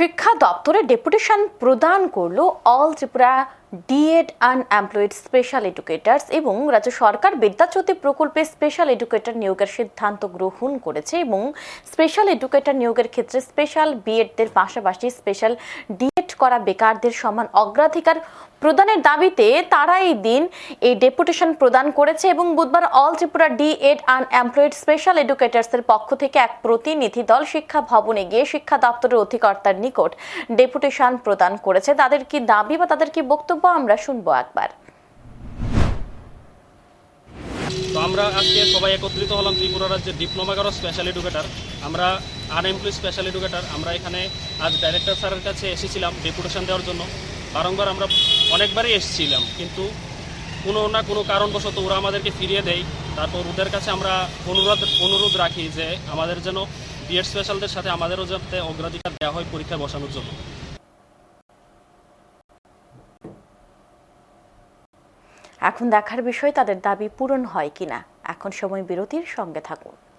শিক্ষা দপ্তরে ডেপুটেশন প্রদান করল all Tripura D Ed unemployed special educators এবং রাজ্য সরকার বিদ্যাচ্যুতি প্রকল্পে স্পেশাল এডুকেটর নিয়োগের সিদ্ধান্ত গ্রহণ করেছে এবং স্পেশাল এডুকেটর নিয়োগের ক্ষেত্রে স্পেশাল বিএডদের পাশাপাশি স্পেশাল ডিএড করা বেকারদের সমান অগ্রাধিকার প্রদানের দাবিতে তারা এই দিন এই ডেপুটেশন প্রদান করেছে এবং বুধবার all Tripura D Ed unemployed special এডুকেটার্সের পক্ষ থেকে এক প্রতিনিধি দল শিক্ষা ভবনে গিয়ে শিক্ষা দপ্তরের অধিকর্তার নিকট ডেপুটেশন প্রদান করেছে। তাদের কি দাবি বা তাদের কি বক্তব্য আমরা শুনব একবার। তো আমরা আজকে সবাই একত্রিত হলাম ত্রিপুরা রাজ্যের ডিপ্লোমা করা স্পেশাল এডুকেটার আমরা আনএমপ্লয়েড স্পেশাল এডুকেটার আমরা এখানে আজ ডাইরেক্টর স্যারের কাছে এসেছিলাম ডেপুটেশন দেওয়ার জন্য। বারংবার আমরা অনেকবারই এসেছিলাম, কিন্তু কোনো না কোনো কারণবশত ওরা আমাদেরকে ফিরিয়ে দেয়। তারপর ওদের কাছে আমরা অনুরোধ অনুরোধ রাখি যে আমাদের যেন বিএড স্পেশালদের সাথে আমাদেরও যাতে অগ্রাধিকার দেওয়া হয় পরীক্ষায় বসানোর জন্য। এখন দেখার বিষয় তাদের দাবি পূরণ হয় কিনা। এখন সময় বিরতির সঙ্গে থাকুন।